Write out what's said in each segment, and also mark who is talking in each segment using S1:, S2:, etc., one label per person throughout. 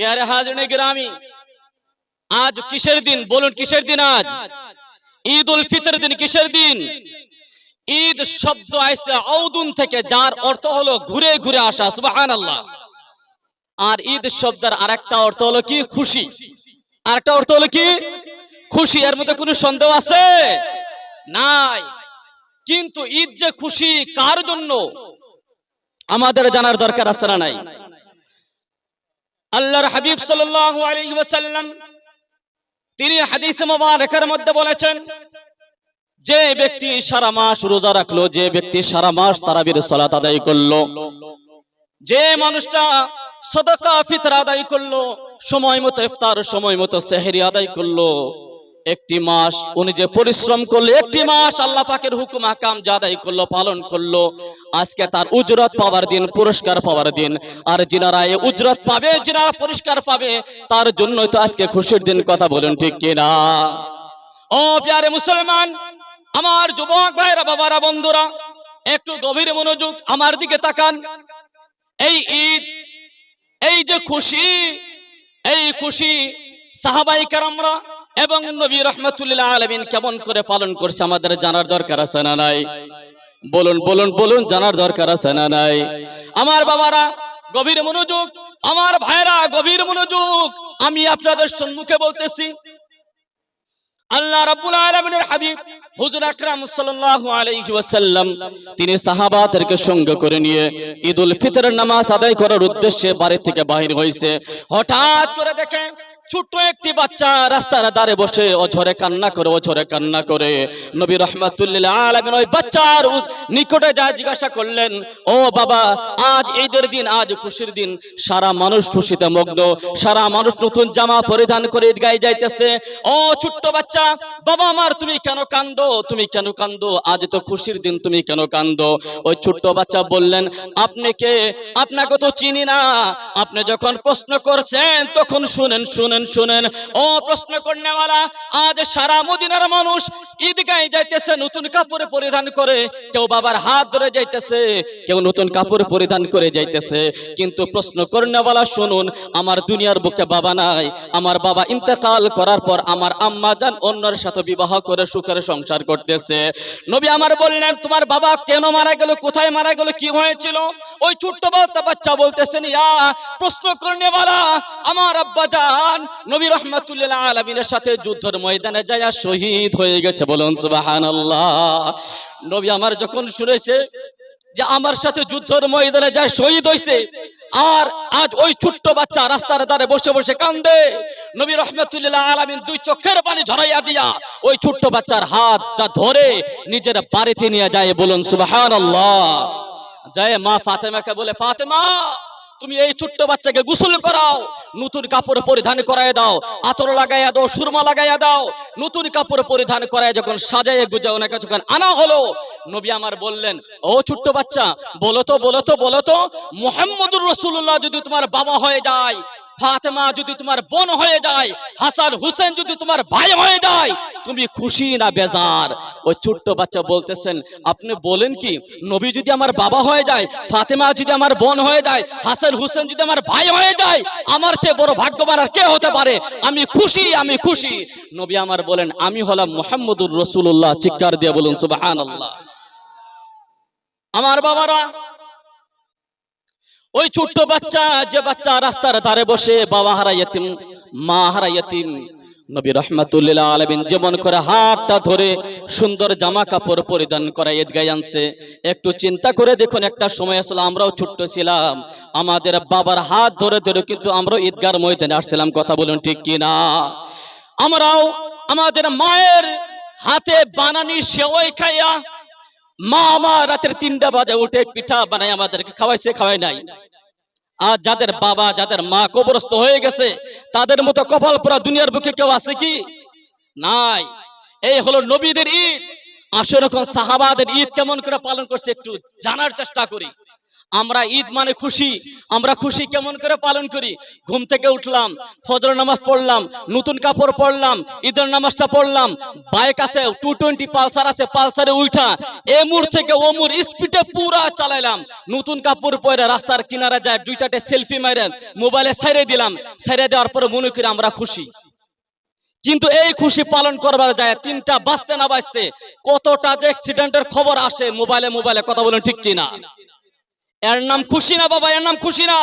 S1: পেয়ারে হাজনে গ্রামী আজ কিসের দিন? বলুন কিসের দিন আজ? ঈদ উল ফিতর দিন কিসের দিন? ঈদ শব্দ আইসে ঔদুন থেকে, যার অর্থ হলো ঘুরে ঘুরে আসা, সুবহানাল্লাহ। আর ঈদ শব্দের আরেকটা অর্থ হলো কি? খুশি। আরেকটা অর্থ হলো কি? খুশি। এর মধ্যে কোনো সন্দেহ আছে? নাই। কিন্তু ঈদ যে খুশি, কার জন্য? আমাদের জানার দরকার আছে না নাই? আল্লাহর হাবিব সাল্লাল্লাহু আলাইহি ওয়াসাল্লাম, তিনি হাদিস মুবারকের মধ্যে বলেছেন, যে ব্যক্তি সারা মাস রোজা রাখল, যে ব্যক্তি সারা মাস তারাবির সলাত আদায় করল, যে মানুষটা সদকা ফিতরা আদায় করল সময় মতো ইফতার সময় মতো সেহেরি আদায় করল একটি মাস উনি যে পরিশ্রম করল, একটি মাস আল্লাহ পাকের হুকুম আকাম আদায় করল, পালন করল। আজকে তার উজরত পাওয়ার দিন, পুরস্কার পাওয়ার দিন। আর যিনারা এই উজরত পাবে, যিনারা পুরস্কার পাবে, তার জন্যই তো আজকে খুশির দিন কথা বলুন, ঠিক কিনা? ও প্যারে মুসলমান, আমার যুবক ভাইরা বাবারা, বন্ধুরা, একটু গভীর মনোযোগ আমার দিকে তাকান। এই ঈদ, এই যে খুশি, এই খুশি সাহাবাই কারামরা এবং নবী রহমতুল্লাহ আলমিন কেমন করে পালন করছে আমাদের জানার দরকার আছে না নাই? বলুন বলুন বলুন, জানার দরকার আছে না নাই? আমার বাবারা, গভীর মনোযোগ, আমার ভাইরা, গভীর মনোযোগ, আমি আপনাদের সম্মুখে বলতেছি। আল্লাহ রাব্বুল আলামিনের হাবিব, হুজুর আকরাম সাল্লাল্লাহু আলাইহি ওয়াসাল্লাম, তিনি সাহাবাদেরকে সঙ্গে করে নিয়ে ঈদুল ফিতরের নামাজ আদায় করার উদ্দেশ্যে বাড়ি থেকে বাহির হয়েছে হঠাৎ করে দেখে ছোট্ট একটি বাচ্চা রাস্তার ধারে বসে অঝরে কান্না করে, অঝরে কান্না করে। নবী রহমাতুল্লাহ ওই বাচ্চার নিকটে যা জিজ্ঞাসা করলেন, ও বাবা, আজ ঈদের দিন, আজ খুশির দিন। সারা মানুষ খুশিতে মগ্ন, সারা মানুষ নতুন জামা পরিধান করে ঈদগায় যাইতেছে। ও ছোট্ট বাচ্চা, বাবা আমার তুমি কেন কান্দো? তুমি কেন কান্দো? আজ তো খুশির দিন, তুমি কেন কান্দো? ওই ছোট্ট বাচ্চা বললেন, আপনি কে? আপনাকে তো চিনি না। আপনি যখন প্রশ্ন করছেন, তখন শুনেন শুনেন শুনেন শুনেন, ও প্রশ্ন করনেওয়ালা আজ সারা মদিনার মানুষ ঈদগায় যাইতেছে, নতুন কাপড় পরিধান করে। কেউ বাবার হাত ধরে যাইতেছে, কেউ নতুন কাপড় পরিধান করে যাইতেছে। কিন্তু প্রশ্ন করনেওয়ালা শুনুন, আমার দুনিয়ার বুকে বাবা নাই। আমার বাবা ইন্তেকাল করার পর আমার আম্মা যান অন্যের সাথে বিবাহ করে সুখের সংসার করতেছে। নবী আমার বললেন, তোমার বাবা কেন মারা গেল? কোথায় মারা গেল? কি হয়েছিল? ওই ছোট্ট বাচ্চা বলতেছেন ইয়া প্রশ্ন করনেওয়ালা আমার আব্বা যান নবী রহমাতুল্লাহ আলমিনের সাথে যুদ্ধের ময়দানে যায় শহীদ হয়ে গেছে। বলুন, সুবহানাল্লাহ। নবী আমার যখন শুনেছে যে আমার সাথে যুদ্ধের ময়দানে যায় শহীদ হয়েছে আর আজ ওই ছোট্ট বাচ্চা রাস্তার ধারে বসে বসে কান্দে, নবী রহমতুল্লাহ আলামিন দুই চোখের পানি ঝরাইয়া দিয়া ওই ছোট্ট বাচ্চার হাতটা ধরে নিজের বাড়িতে নিয়ে যায়। বলুন, সুবহানাল্লাহ। যায় মা ফাতেমাকে বলে, ফাতেমা তুমি এই ছোট্ট বাচ্চাকে গোসল করাও, নতুন কাপড় পরিধান করায় দাও, আতর লাগাইয়া দাও, সুরমা লাগাইয়া দাও, নতুন কাপড় পরিধান করায় যখন সাজাইয়ে গুজা ওনাকে যখন আনা হলো, নবী আমার বললেন, ও ছোট্ট বাচ্চা, বলো তো বলো তো বলো তো, মোহাম্মদুর রসুল্লাহ যদি তোমার বাবা হয়ে যায় ফাতেমা যদি তোমার বোন হয়ে যায়, হাসান হুসেন যদি তোমার ভাই হয়ে যায়, তুমি খুশি না বেজার? ওই ছোট্ট বাচ্চা বলতেছেন, আপনি বলেন কি, নবী যদি আমার বাবা হয়ে যায়, ফাতেমা যদি আমার বোন হয়ে যায়, হাসান হুসেন যদি আমার ভাই হয়ে যায়, আমার চেয়ে বড় ভাগ্যবান আর কে হতে পারে? আমি খুশি আমি খুশি। নবী আমার বলেন, আমি হলাম মোহাম্মদুর রসুল্লাহ চিৎকার দিয়ে বলুন, সুবহানাল্লাহ। আমার বাবারা ওই ছোট্ট বাচ্চা, যে বাচ্চা রাস্তার ধারে বসে বাবা হারা ইয়েতিম, মা হারা ইয়েতিম, নবী রহমাতুল্লাহ আলমিন যেমন করে হাতটা ধরে সুন্দর জামা কাপড় পরিধান করা ঈদগায় আনছে। একটু চিন্তা করে দেখুন, একটা সময় আসলে আমরাও ছোট্ট ছিলাম, আমাদের বাবার হাত ধরে ধরে কিন্তু আমরাও ঈদগার ময়দানে আসছিলাম, কথা বলুন ঠিক কি না আমরাও আমাদের মায়ের হাতে বানানি সেওই খাইয়া মা আমার রাতের তিনটা বাজে উঠে পিঠা বানাই আমাদেরকে খাওয়াইছে খাওয়াই নাই। আর যাদের বাবা, যাদের মা কবরস্থ হয়ে গেছে, তাদের মতো কপাল পুরা দুনিয়ার বুকে কেউ আছে কি? নাই। এই হলো নবীদের ঈদ। আসলে সাহাবাদের ঈদ কেমন করে পালন করছে একটু জানার চেষ্টা করি। আমরা ঈদ মানে খুশি। আমরা খুশি কেমন করে পালন করি? ঘুম থেকে উঠলাম ফজর নামাজ পড়লাম, নতুন কাপড় পরলাম, ঈদের নামাজটা পড়লাম, বাইক আছে, টু টোয়েন্টি পালসার আছে, পালসারে উঠা এমুর থেকে ওমুর স্পিডে পুরা চালাইলাম। নতুন কাপড় পরে রাস্তার কিনারে যায়, দুইটাতে সেলফি মারে মোবাইলে ছেড়ে দিলাম। ছেড়ে দেওয়ার পরে মনে করি আমরা খুশি। কিন্তু এই খুশি পালন করবার যায়, তিনটা বাঁচতে না বাঁচতে কতটা যে অ্যাক্সিডেন্টের খবর আসে, মোবাইলে মোবাইলে, কথা বলেন ঠিক কিনা? এর নাম খুশি না বাবা, এর নাম খুশি না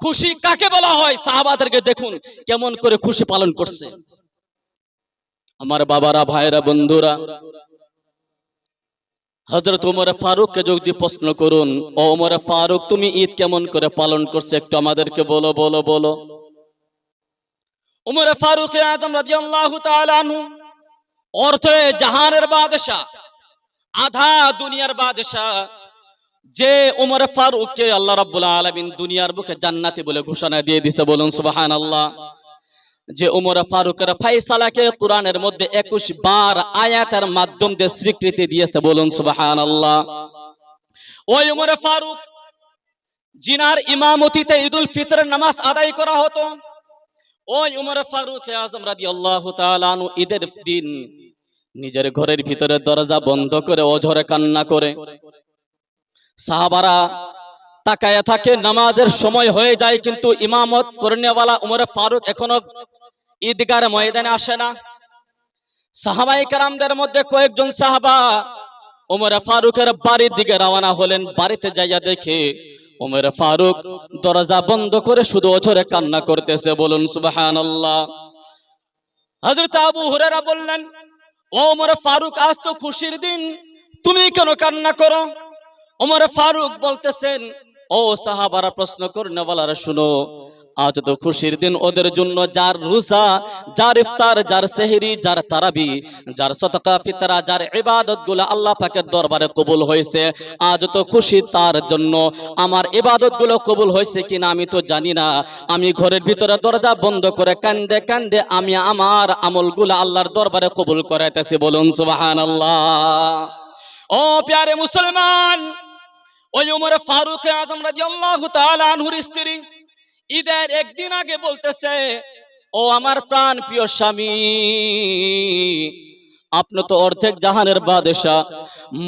S1: খুশি কাকে বলা হয়? সাহাবাদেরকে দেখুন, কেমন করে খুশি পালন করছে। আমার বাবারা ভাইরা বন্ধুরা হজরত ফারুককে প্রশ্ন করুন, ও ফারুক, তুমি ঈদ কেমন করে পালন করছে? একটু আমাদেরকে বলো বলো বলো। উমর ফারুক অর্থে জাহানের বাদশাহ, আধা দুনিয়ার বাদশাহ যে উমর ফারুককে আল্লাহ রাব্বুল আলামিন দুনিয়ার বুকে জান্নাতি বলে ঘোষণা দিয়ে দিছে, বলুন সুবহানাল্লাহ। যে উমর ফারুকের ফাইসালাকে কোরআনের মধ্যে একুশ বার আয়াতের মাধ্যম দিয়ে স্বীকৃতি দিয়েছে, বলুন সুবহানাল্লাহ। ওই উমর ফারুক, জিনার ইমামতিতে ঈদুল ফিতরের নামাজ আদায় করা হতো। ওই উমর ফারুক আজম রাদিয়াল্লাহু তাআলা আনহু ঈদের দিন নিজের ঘরের ভিতরে দরজা বন্ধ করে অঝরে কান্না করে সাহাবারা তাকায় থাকে, নামাজের সময় হয়ে যায়, কিন্তু ইমামত করনেওয়ালা উমর ফারুক এখনও ঈদগার ময়দানে আসে না। সাহাবাই কারামদের মধ্যে কয়েকজন সাহাবা উমর ফারুকের বাড়ির দিকে রওনা হলেন। বাড়িতে যাইয়া দেখে উমর ফারুক দরজা বন্ধ করে শুধু অঝরে কান্না করতেছে, বলুন সুবহানাল্লাহ। হযরত আবু হুরায়রা বললেন, ও উমর ফারুক, আজ তো খুশির দিন, তুমি কেন কান্না করো? ওমর ফারুক বলতেছেন, ও সাহাবারা, প্রশ্ন করনেওয়ালারা শুনো। আজ তো খুশির দিন ওদের জন্য যার রোজা, যার ইফতার, যার সেহরি, যার তারাবি, যার সতকা ফিতরা, যার ইবাদতগুলো আল্লাহ পাকের দরবারে কবুল হয়েছে। আজ তো খুশি তার জন্য। আমার ইবাদতগুলো কবুল হয়েছে কিনা আমি তো জানি না। আমি ঘরের ভিতরে দরজা বন্ধ করে কান্দে কান্দে আমি আমার আমলগুলো আল্লাহর দরবারে কবুল করাইতেছি। বলুন, সুবহানাল্লাহ। ও প্যারে মুসলমান, ওই উমর ফারুক আজম রাদিয়াল্লাহু তাআলা আনহুর স্ত্রী ঈদের একদিন আগে বলতেছে, ও আমার প্রাণ প্রিয় স্বামী, আপনি তো অর্ধেক জাহানের বাদশা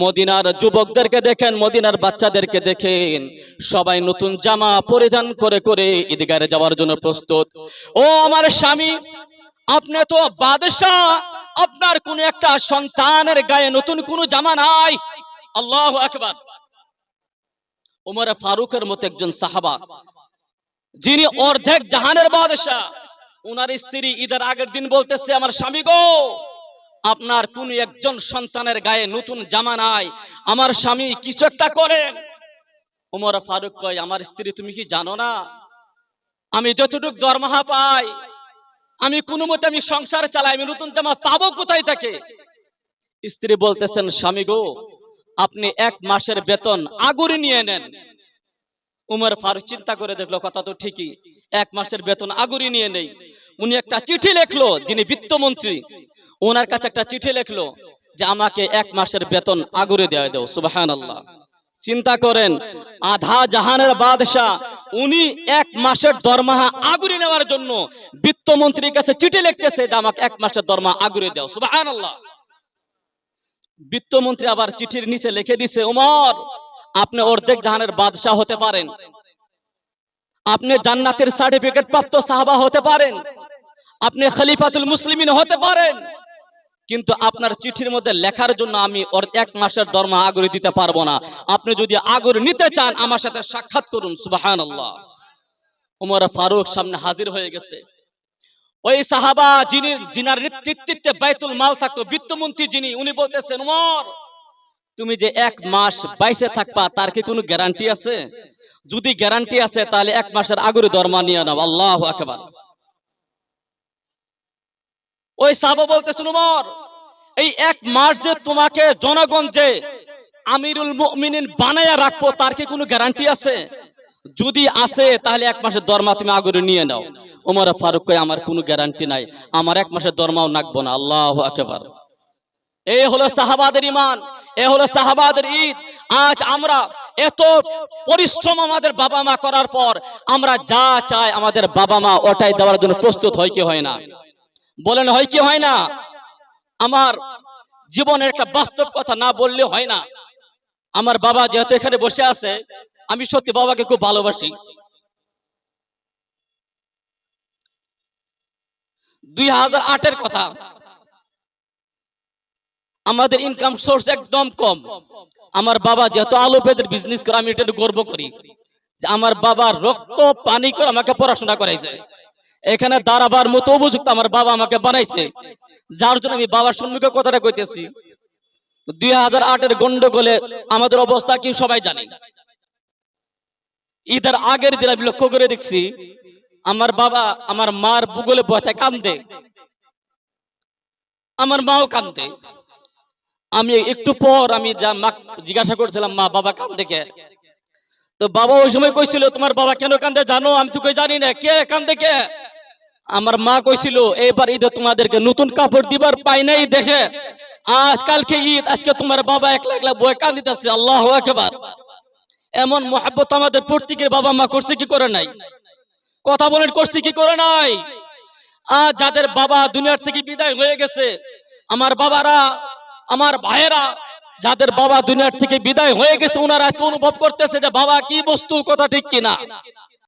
S1: মদিনার যুবকদেরকে দেখেন, মদিনার বাচ্চাদেরকে দেখেন। সবাই নতুন জামা পরিধান করে করে ঈদগারে যাওয়ার জন্য প্রস্তুত। ও আমার স্বামী, আপনি তো বাদশা আপনার কোন একটা সন্তানের গায়ে নতুন কোন জামা নাই। আল্লাহ আকবার। উমর ফারুকের মতো একজন সাহাবা, যিনি অর্ধেক জাহানের বাদশাহ, উনার স্ত্রী ঈদের আগের দিন বলতেছে, আমার স্বামী গো, আপনার কোন একজন সন্তানের গায়ে নতুন জামা নাই। আমার স্বামী কিছু একটা করেন উমর ফারুক কয়, আমার স্ত্রী, তুমি কি জানো না? আমি যতটুক দরমাহা পাই আমি কোনো মতে আমি সংসার চালাই, আমি নতুন জামা পাবো কোথায় থেকে? স্ত্রী বলতেছেন, স্বামী গো, আপনি এক মাসের বেতন আগুরি নিয়ে নেন। উমর ফারুক চিন্তা করে দেখল, কথা তো ঠিকই, এক মাসের বেতন আগুরি নিয়ে নেই। উনি একটা চিঠি লেখলো, যিনি বিত্তমন্ত্রী ওনার কাছে একটা চিঠি লেখলো যে, আমাকে এক মাসের বেতন আগুরে দেওয়া দেও সুবাহান আল্লাহ চিন্তা করেন, আধা জাহানের বাদশাহ উনি এক মাসের দরমাহা আগুরি নেওয়ার জন্য বিত্তমন্ত্রীর কাছে চিঠি লিখতেছে যে আমাকে এক মাসের দরমাহা আগুরে দাও। সুবাহান বিত্তমন্ত্রী আবার চিঠির নিচে লিখে দিছে উমর আপনি অর্ধেক জাহানের বাদশাহ হতে পারেন। আপনি জান্নাতের সার্টিফিকেট প্রাপ্ত সাহাবা হতে পারেন। আপনি খলিফাতুল মুসলিমিন হতে পারেন। কিন্তু আপনার চিঠির মধ্যে লেখার জন্য আমি ওর এক মাসের দরমা আগুরি দিতে পারব না। আপনি যদি আগুরি নিতে চান, আমার সাথে সাক্ষাৎ করুন সুবাহান আল্লাহ উমর ফারুক সামনে হাজির হয়ে গেছে। ওই সাহাবা, যিনি, যিনার নেতৃত্বে বাইতুল মাল থাকতো বিত্তমন্ত্রী যিনি, উনি বলতেছেন, উমর, তুমি যে এক মাস বাইসে থাকবা, তার কি কোনো গ্যারান্টি আছে? যদি গ্যারান্টি আছে, তাহলে এক মাসের আগুরি দরমা নিয়ে নাও, আল্লাহ আকবার। ওই সাহাবা বলতেছেন, উমর, এই এক মাস যে তোমাকে জনগণ যে আমিরুল মুমিনিন বানায়া রাখব, তার কি কোনো গ্যারান্টি আছে? যদি আছে, তাহলে এক মাসের দরমা তুমি আগুরে নিয়ে নাও। ওমর ফারুক কয়, আমার কোনো গ্যারান্টি নাই। আমার এক মাসের দরমাও নাকবো না। আল্লাহ একেবার এই হলো সাহাবাদের ইমান এ হলো সাহাবাদের ঈদ। আজ আমরা এত পরিশ্রম আমাদের বাবা মা করার পর আমরা যা চাই আমাদের বাবা মা ওটাই দেওয়ার জন্য প্রস্তুত হয় কি হয় না? বলেন, হয় কি হয় না? আমার জীবনের একটা বাস্তব কথা না বললে হয় না। আমার বাবা যেহেতু এখানে বসে আছে, আমি সত্যি বাবাকে খুব ভালোবাসি। দুই হাজার আটের কথা, আমাদের ইনকাম সোর্স একদম কম। আমার বাবা যেহেতু আলু পেঁয়াজের বিজনেস করে, আমি এটা গর্ব করি। যে আমার বাবা রক্ত, পানি করে আমাকে পড়াশোনা করাইছে। এখানে দাঁড়াবার মতো উপযুক্ত আমার বাবা আমাকে বানাইছে। যার জন্য আমি বাবার সম্মুখে কথাটা কইতেছি। দুই হাজার আটের গন্ডগোলে আমাদের অবস্থা কি সবাই জানে। ঈদের আগের দিন আমি লক্ষ্য করে দেখছি, আমার বাবা আমার মার বুগলে বয়তে কান্দে। আমার মাও কান্দে। আমি একটু পর আমি যা মা জিজ্ঞাসা করছিলাম, মা, বাবা কান্দে কে? তো বাবা ওই সময় কইছিল, তোমার বাবা কেন কান্দে? জানো? আমি তো কই জানি না। কে কান্দে কে? আমার মা কইছিল এবার ঈদে তোমাদেরকে নতুন কাপড় দিবার পাই নাই দেখে। আজ কালকে ঈদ, আজকে তোমার বাবা একলা একলা বয় কান্দিতেছে আল্লাহ একবার এমন মহাব্বত আমাদের প্রত্যেকের বাবা মা করছে কি করে নাই? কথা বলেন, করছে কি করে নাই? আজ যাদের বাবা দুনিয়ার থেকে বিদায় হয়ে গেছে, আমার বাবারা, আমার ভাইয়েরা, যাদের বাবা দুনিয়ার থেকে বিদায় হয়ে গেছে, ওনারা আজকে অনুভব করতেছে যে, বাবা, কি বস্তু, কথা ঠিক কিনা?